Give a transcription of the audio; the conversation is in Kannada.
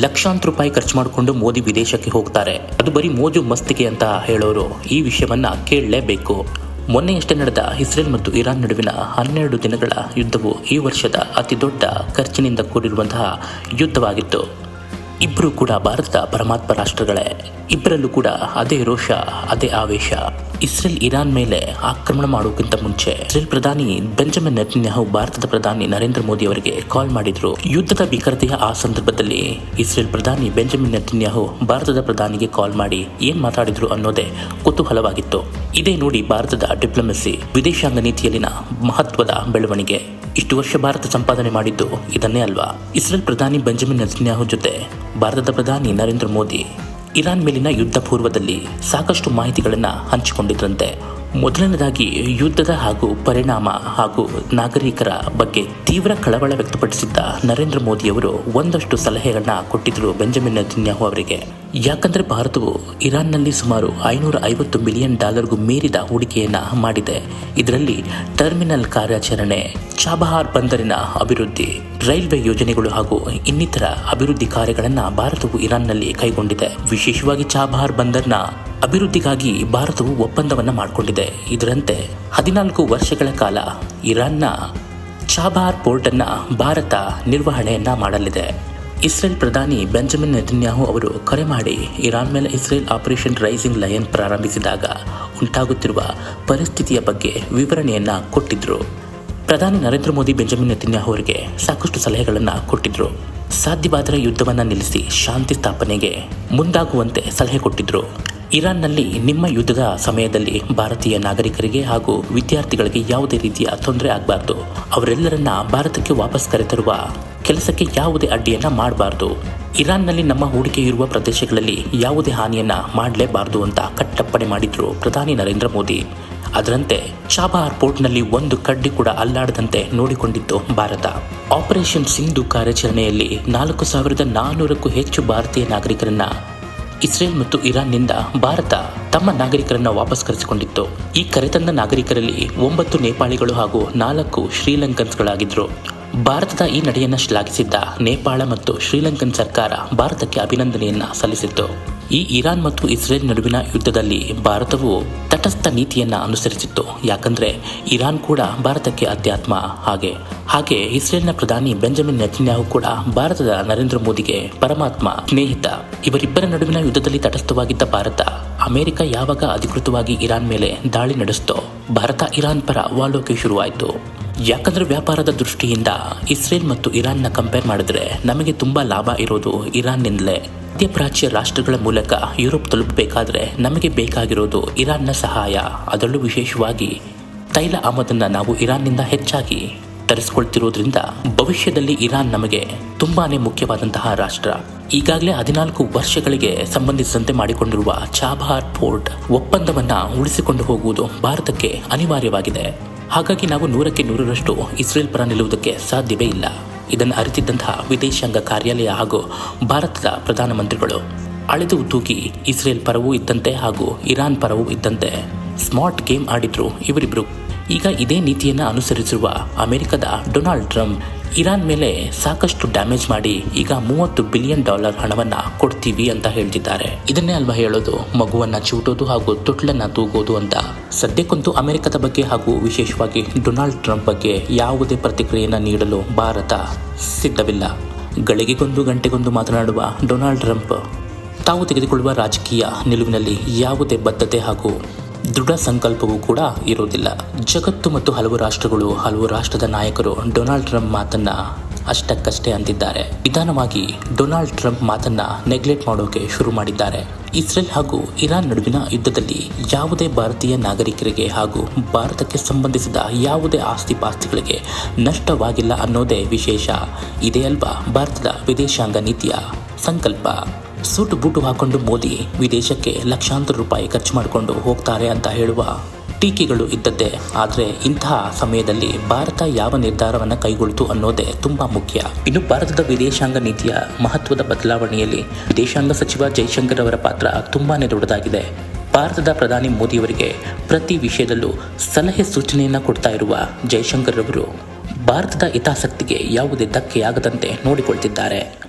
ಲಕ್ಷಾಂತರ ರೂಪಾಯಿ ಖರ್ಚು ಮಾಡಿಕೊಂಡು ಮೋದಿ ವಿದೇಶಕ್ಕೆ ಹೋಗ್ತಾರೆ. ಅದು ಬರೀ ಮೋಜು ಮಸ್ತಿಗೆ ಅಂತ ಹೇಳೋರು. ಈ ವಿಷಯವನ್ನ ಕೇಳಲೇಬೇಕು. ಮೊನ್ನೆಯಷ್ಟೇ ನಡೆದ ಇಸ್ರೇಲ್ ಮತ್ತು ಇರಾನ್ ನಡುವಿನ ಹನ್ನೆರಡು ದಿನಗಳ ಯುದ್ಧವು ಈ ವರ್ಷದ ಅತಿ ದೊಡ್ಡ ಖರ್ಚಿನಿಂದ ಕೂಡಿರುವಂತಹ ಯುದ್ಧವಾಗಿತ್ತು. ಇಬ್ಬರೂ ಕೂಡ ಭಾರತದ ಪರಮಾತ್ಮ ರಾಷ್ಟ್ರಗಳೇ. ಇಬ್ಬರಲ್ಲೂ ಕೂಡ ಅದೇ ರೋಷ, ಅದೇ ಆವೇಶ. ಇಸ್ರೇಲ್ ಇರಾನ್ ಮೇಲೆ ಆಕ್ರಮಣ ಮಾಡೋಕ್ಕಿಂತ ಮುಂಚೆ ಇಸ್ರೇಲ್ ಪ್ರಧಾನಿ ಬೆಂಜಮಿನ್ ನೆತನ್ಯಾಹು ಭಾರತದ ಪ್ರಧಾನಿ ನರೇಂದ್ರ ಮೋದಿ ಅವರಿಗೆ ಕಾಲ್ ಮಾಡಿದ್ರು. ಯುದ್ಧದ ಭೀಕರತೆಯ ಆ ಸಂದರ್ಭದಲ್ಲಿ ಇಸ್ರೇಲ್ ಪ್ರಧಾನಿ ಬೆಂಜಮಿನ್ ನೆತನ್ಯಾಹು ಭಾರತದ ಪ್ರಧಾನಿಗೆ ಕಾಲ್ ಮಾಡಿ ಏನ್ ಮಾತಾಡಿದ್ರು ಅನ್ನೋದೇ ಕುತೂಹಲವಾಗಿತ್ತು. ಇದೇ ನೋಡಿ ಭಾರತದ ಡಿಪ್ಲೊಮೆಸಿ ವಿದೇಶಾಂಗ ನೀತಿಯಲ್ಲಿನ ಮಹತ್ವದ ಬೆಳವಣಿಗೆ. ಇಷ್ಟು ವರ್ಷ ಭಾರತ ಸಂಪಾದನೆ ಮಾಡಿದ್ದು ಇದನ್ನೇ ಅಲ್ವಾ? ಇಸ್ರೇಲ್ ಪ್ರಧಾನಿ ಬೆಂಜಮಿನ್ ನೆತನ್ಯಾಹು ಜೊತೆ ಭಾರತದ ಪ್ರಧಾನಿ ನರೇಂದ್ರ ಮೋದಿ ಇರಾನ್ ಮೇಲಿನ ಯುದ್ಧ ಪೂರ್ವದಲ್ಲಿ ಸಾಕಷ್ಟು ಮಾಹಿತಿಗಳನ್ನು ಹಂಚಿಕೊಂಡಿದ್ರಂತೆ. ಮೊದಲನೇದಾಗಿ ಯುದ್ಧದ ಹಾಗೂ ಪರಿಣಾಮ ಹಾಗೂ ನಾಗರಿಕರ ಬಗ್ಗೆ ತೀವ್ರ ಕಳವಳ ವ್ಯಕ್ತಪಡಿಸಿದ್ದ ನರೇಂದ್ರ ಮೋದಿಯವರು ಒಂದಷ್ಟು ಸಲಹೆಗಳನ್ನ ಕೊಟ್ಟಿದ್ದರು ಬೆಂಜಮಿನ್ ನೆತನ್ಯಾಹು ಅವರಿಗೆ. ಯಾಕಂದ್ರೆ ಭಾರತವು ಇರಾನ್ನಲ್ಲಿ ಸುಮಾರು ಐನೂರ ಐವತ್ತು ಮಿಲಿಯನ್ ಡಾಲರ್ಗೂ ಮೀರಿದ ಹೂಡಿಕೆಯನ್ನ ಮಾಡಿದೆ. ಇದರಲ್ಲಿ ಟರ್ಮಿನಲ್ ಕಾರ್ಯಾಚರಣೆ, ಚಾಬಹಾರ್ ಬಂದರಿನ ಅಭಿವೃದ್ಧಿ, ರೈಲ್ವೆ ಯೋಜನೆಗಳು ಹಾಗೂ ಇನ್ನಿತರ ಅಭಿವೃದ್ಧಿ ಕಾರ್ಯಗಳನ್ನು ಭಾರತವು ಇರಾನ್ನಲ್ಲಿ ಕೈಗೊಂಡಿದೆ. ವಿಶೇಷವಾಗಿ ಚಾಬಹಾರ್ ಬಂದರ್ನ ಅಭಿವೃದ್ಧಿಗಾಗಿ ಭಾರತವು ಒಪ್ಪಂದವನ್ನು ಮಾಡಿಕೊಂಡಿದೆ. ಇದರಂತೆ ಹದಿನಾಲ್ಕು ವರ್ಷಗಳ ಕಾಲ ಇರಾನ್ನ ಚಾಬಾರ್ ಪೋರ್ಟ್ ಅನ್ನ ಭಾರತ ನಿರ್ವಹಣೆಯನ್ನ ಮಾಡಲಿದೆ. ಇಸ್ರೇಲ್ ಪ್ರಧಾನಿ ಬೆಂಜಮಿನ್ ನೆತನ್ಯಾಹು ಅವರು ಕರೆ ಮಾಡಿ ಇರಾನ್ ಮೇಲೆ ಇಸ್ರೇಲ್ ಆಪರೇಷನ್ ರೈಸಿಂಗ್ ಲಯನ್ ಪ್ರಾರಂಭಿಸಿದಾಗ ಉಂಟಾಗುತ್ತಿರುವ ಪರಿಸ್ಥಿತಿಯ ಬಗ್ಗೆ ವಿವರಣೆಯನ್ನ ಕೊಟ್ಟಿದ್ರು. ಪ್ರಧಾನಿ ನರೇಂದ್ರ ಮೋದಿ ಬೆಂಜಮಿನ್ ನೆತನ್ಯಾಹು ಅವರಿಗೆ ಸಾಕಷ್ಟು ಸಲಹೆಗಳನ್ನು ಕೊಟ್ಟಿದ್ರು. ಸಾಧ್ಯವಾದರೆ ಯುದ್ಧವನ್ನ ನಿಲ್ಲಿಸಿ ಶಾಂತಿ ಸ್ಥಾಪನೆಗೆ ಮುಂದಾಗುವಂತೆ ಸಲಹೆ ಕೊಟ್ಟಿದ್ರು. ಇರಾನ್ನಲ್ಲಿ ನಿಮ್ಮ ಯುದ್ಧದ ಸಮಯದಲ್ಲಿ ಭಾರತೀಯ ನಾಗರಿಕರಿಗೆ ಹಾಗೂ ವಿದ್ಯಾರ್ಥಿಗಳಿಗೆ ಯಾವುದೇ ರೀತಿಯ ತೊಂದರೆ ಆಗಬಾರ್ದು. ಅವರೆಲ್ಲರನ್ನ ಭಾರತಕ್ಕೆ ವಾಪಸ್ ಕರೆತರುವ ಕೆಲಸಕ್ಕೆ ಯಾವುದೇ ಅಡ್ಡಿಯನ್ನ ಮಾಡಬಾರ್ದು. ಇರಾನ್ನಲ್ಲಿ ನಮ್ಮ ಹೂಡಿಕೆ ಇರುವ ಪ್ರದೇಶಗಳಲ್ಲಿ ಯಾವುದೇ ಹಾನಿಯನ್ನ ಮಾಡಲೇಬಾರದು ಅಂತ ಕಟ್ಟಪ್ಪಣೆ ಮಾಡಿದ್ರು ಪ್ರಧಾನಿ ನರೇಂದ್ರ ಮೋದಿ. ಅದರಂತೆ ಚಾಬಹಾರ್ ಪೋರ್ಟ್ನಲ್ಲಿ ಒಂದು ಕಡ್ಡಿ ಕೂಡ ಅಲ್ಲಾಡದಂತೆ ನೋಡಿಕೊಂಡಿತ್ತು ಭಾರತ. ಆಪರೇಷನ್ ಸಿಂಧು ಕಾರ್ಯಾಚರಣೆಯಲ್ಲಿ ನಾಲ್ಕು ಸಾವಿರದ ನಾನ್ನೂರಕ್ಕೂ ಹೆಚ್ಚು ಭಾರತೀಯ ನಾಗರಿಕರನ್ನ ಇಸ್ರೇಲ್ ಮತ್ತು ಇರಾನ್ನಿಂದ ಭಾರತ ತಮ್ಮ ನಾಗರಿಕರನ್ನು ವಾಪಸ್ ಕರೆಸಿಕೊಂಡಿತ್ತು. ಈ ಕರೆತಂದ ನಾಗರಿಕರಲ್ಲಿ ಒಂಬತ್ತು ನೇಪಾಳಿಗಳು ಹಾಗೂ ನಾಲ್ಕು ಶ್ರೀಲಂಕನ್ಸ್ಗಳಾಗಿದ್ದರು ಭಾರತದ ಈ ನಡೆಯನ್ನ ಶ್ಲಾಘಿಸಿದ್ದ ನೇಪಾಳ ಮತ್ತು ಶ್ರೀಲಂಕನ್ ಸರ್ಕಾರ ಭಾರತಕ್ಕೆ ಅಭಿನಂದನೆಯನ್ನ ಸಲ್ಲಿಸಿತ್ತು. ಈ ಇರಾನ್ ಮತ್ತು ಇಸ್ರೇಲ್ ನಡುವಿನ ಯುದ್ಧದಲ್ಲಿ ಭಾರತವು ತಟಸ್ಥ ನೀತಿಯನ್ನ ಅನುಸರಿಸಿತ್ತು. ಯಾಕಂದ್ರೆ ಇರಾನ್ ಕೂಡ ಭಾರತಕ್ಕೆ ಅಧ್ಯಾತ್ಮ. ಹಾಗೆ ಹಾಗೆ ಇಸ್ರೇಲ್ನ ಪ್ರಧಾನಿ ಬೆಂಜಮಿನ್ ನೆತನ್ಯಾಹು ಕೂಡ ಭಾರತದ ನರೇಂದ್ರ ಮೋದಿಗೆ ಪರಮಾತ್ಮ ಸ್ನೇಹಿತ. ಇವರಿಬ್ಬರ ನಡುವಿನ ಯುದ್ಧದಲ್ಲಿ ತಟಸ್ಥವಾಗಿದ್ದ ಭಾರತ ಅಮೆರಿಕ ಯಾವಾಗ ಅಧಿಕೃತವಾಗಿ ಇರಾನ್ ಮೇಲೆ ದಾಳಿ ನಡೆಸಿತೋ ಭಾರತ ಇರಾನ್ ಪರ ವಾಲೋಕೆ ಶುರುವಾಯಿತು. ಯಾಕಂದ್ರೆ ವ್ಯಾಪಾರದ ದೃಷ್ಟಿಯಿಂದ ಇಸ್ರೇಲ್ ಮತ್ತು ಇರಾನ್ನ ಕಂಪೇರ್ ಮಾಡಿದ್ರೆ ನಮಗೆ ತುಂಬಾ ಲಾಭ ಇರೋದು ಇರಾನ್ನಿಂದಲೇ. ಮಧ್ಯಪ್ರಾಚ್ಯ ರಾಷ್ಟ್ರಗಳ ಮೂಲಕ ಯುರೋಪ್ ತಲುಪಬೇಕಾದ್ರೆ ನಮಗೆ ಬೇಕಾಗಿರೋದು ಇರಾನ್ನ ಸಹಾಯ. ಅದರಲ್ಲೂ ವಿಶೇಷವಾಗಿ ತೈಲ ಆಮದನ್ನ ನಾವು ಇರಾನ್ನಿಂದ ಹೆಚ್ಚಾಗಿ ತರಿಸ್ಕೊಳ್ತಿರೋದ್ರಿಂದ ಭವಿಷ್ಯದಲ್ಲಿ ಇರಾನ್ ನಮಗೆ ತುಂಬಾನೇ ಮುಖ್ಯವಾದಂತಹ ರಾಷ್ಟ್ರ. ಈಗಾಗಲೇ ಹದಿನಾಲ್ಕು ವರ್ಷಗಳಿಗೆ ಸಂಬಂಧಿಸಿದಂತೆ ಮಾಡಿಕೊಂಡಿರುವ ಚಾಬಹಾರ್ ಪೋರ್ಟ್ ಒಪ್ಪಂದವನ್ನ ಉಳಿಸಿಕೊಂಡು ಹೋಗುವುದು ಭಾರತಕ್ಕೆ ಅನಿವಾರ್ಯವಾಗಿದೆ. ಹಾಗಾಗಿ ನಾವು ನೂರಕ್ಕೆ ನೂರರಷ್ಟು ಇಸ್ರೇಲ್ ಪರ ನಿಲ್ಲುವುದಕ್ಕೆ ಸಾಧ್ಯವೇ ಇಲ್ಲ. ಇದನ್ನು ಅರಿತಿದ್ದಂತಹ ವಿದೇಶಾಂಗ ಕಾರ್ಯಾಲಯ ಹಾಗೂ ಭಾರತದ ಪ್ರಧಾನಮಂತ್ರಿಗಳು, ಅಳೆದು ತೂಗಿ ಇಸ್ರೇಲ್ ಪರವೂ ಇದ್ದಂತೆ ಹಾಗೂ ಇರಾನ್ ಪರವೂ ಇದ್ದಂತೆ ಸ್ಮಾರ್ಟ್ ಗೇಮ್ ಆಡಿದ್ರು ಇವರಿಬ್ರು. ಈಗ ಇದೇ ನೀತಿಯನ್ನು ಅನುಸರಿಸಿರುವ ಅಮೆರಿಕದ ಡೊನಾಲ್ಡ್ ಟ್ರಂಪ್ ಇರಾನ್ ಮೇಲೆ ಸಾಕಷ್ಟು ಡ್ಯಾಮೇಜ್ ಮಾಡಿ ಈಗ ಮೂವತ್ತು ಬಿಲಿಯನ್ ಡಾಲರ್ ಹಣವನ್ನ ಕೊಡ್ತೀವಿ ಅಂತ ಹೇಳ್ತಿದ್ದಾರೆ. ಇದನ್ನೇ ಅಲ್ವಾ ಹೇಳೋದು? ಮಗುವನ್ನ ಚೂಟೋದು ಹಾಗೂ ತೊಟ್ಲನ್ನ ತೂಗೋದು ಅಂತ. ಸದ್ಯಕ್ಕಂತೂ ಅಮೆರಿಕದ ಬಗ್ಗೆ ಹಾಗೂ ವಿಶೇಷವಾಗಿ ಡೊನಾಲ್ಡ್ ಟ್ರಂಪ್ ಬಗ್ಗೆ ಯಾವುದೇ ಪ್ರತಿಕ್ರಿಯೆಯನ್ನು ನೀಡಲು ಭಾರತ ಸಿದ್ಧವಿಲ್ಲ. ಗಳಿಗೆಗೊಂದು ಗಂಟೆಗೊಂದು ಮಾತನಾಡುವ ಡೊನಾಲ್ಡ್ ಟ್ರಂಪ್, ತಾವು ತೆಗೆದುಕೊಳ್ಳುವ ರಾಜಕೀಯ ನಿಲುವಿನಲ್ಲಿ ಯಾವುದೇ ಬದ್ಧತೆ ಹಾಗೂ ದೃಢ ಸಂಕಲ್ಪವೂ ಕೂಡ ಇರುವುದಿಲ್ಲ. ಜಗತ್ತು ಮತ್ತು ಹಲವು ರಾಷ್ಟ್ರಗಳು, ಹಲವು ರಾಷ್ಟ್ರದ ನಾಯಕರು ಡೊನಾಲ್ಡ್ ಟ್ರಂಪ್ ಮಾತನ್ನ ಅಷ್ಟಕ್ಕಷ್ಟೇ ಅಂದಿದ್ದಾರೆ. ನಿಧಾನವಾಗಿ ಡೊನಾಲ್ಡ್ ಟ್ರಂಪ್ ಮಾತನ್ನ ನೆಗ್ಲೆಕ್ಟ್ ಮಾಡೋಕೆ ಶುರು ಮಾಡಿದ್ದಾರೆ. ಇಸ್ರೇಲ್ ಹಾಗೂ ಇರಾನ್ ನಡುವಿನ ಯುದ್ಧದಲ್ಲಿ ಯಾವುದೇ ಭಾರತೀಯ ನಾಗರಿಕರಿಗೆ ಹಾಗೂ ಭಾರತಕ್ಕೆ ಸಂಬಂಧಿಸಿದ ಯಾವುದೇ ಆಸ್ತಿ ಪಾಸ್ತಿಗಳಿಗೆ ನಷ್ಟವಾಗಿಲ್ಲ ಅನ್ನೋದೇ ವಿಶೇಷ. ಇದೇ ಅಲ್ವಾ ಭಾರತದ ವಿದೇಶಾಂಗ ನೀತಿಯ ಸಂಕಲ್ಪ. ಸೂಟು ಬೂಟು ಹಾಕೊಂಡು ಮೋದಿ ವಿದೇಶಕ್ಕೆ ಲಕ್ಷಾಂತರ ರೂಪಾಯಿ ಖರ್ಚು ಮಾಡಿಕೊಂಡು ಹೋಗ್ತಾರೆ ಅಂತ ಹೇಳುವ ಟೀಕೆಗಳು ಇದ್ದದ್ದೇ. ಆದರೆ ಇಂತಹ ಸಮಯದಲ್ಲಿ ಭಾರತ ಯಾವ ನಿರ್ಧಾರವನ್ನು ಕೈಗೊಳ್ತು ಅನ್ನೋದೇ ತುಂಬಾ ಮುಖ್ಯ. ಇನ್ನು ಭಾರತದ ವಿದೇಶಾಂಗ ನೀತಿಯ ಮಹತ್ವದ ಬದಲಾವಣೆಯಲ್ಲಿ ವಿದೇಶಾಂಗ ಸಚಿವ ಜೈಶಂಕರ್ ಅವರ ಪಾತ್ರ ತುಂಬಾನೇ ದೊಡ್ಡದಾಗಿದೆ. ಭಾರತದ ಪ್ರಧಾನಿ ಮೋದಿಯವರಿಗೆ ಪ್ರತಿ ವಿಷಯದಲ್ಲೂ ಸಲಹೆ ಸೂಚನೆಯನ್ನು ಕೊಡ್ತಾ ಇರುವ ಜೈಶಂಕರ್ ಅವರು ಭಾರತದ ಹಿತಾಸಕ್ತಿಗೆ ಯಾವುದೇ ಧಕ್ಕೆಯಾಗದಂತೆ ನೋಡಿಕೊಳ್ತಿದ್ದಾರೆ.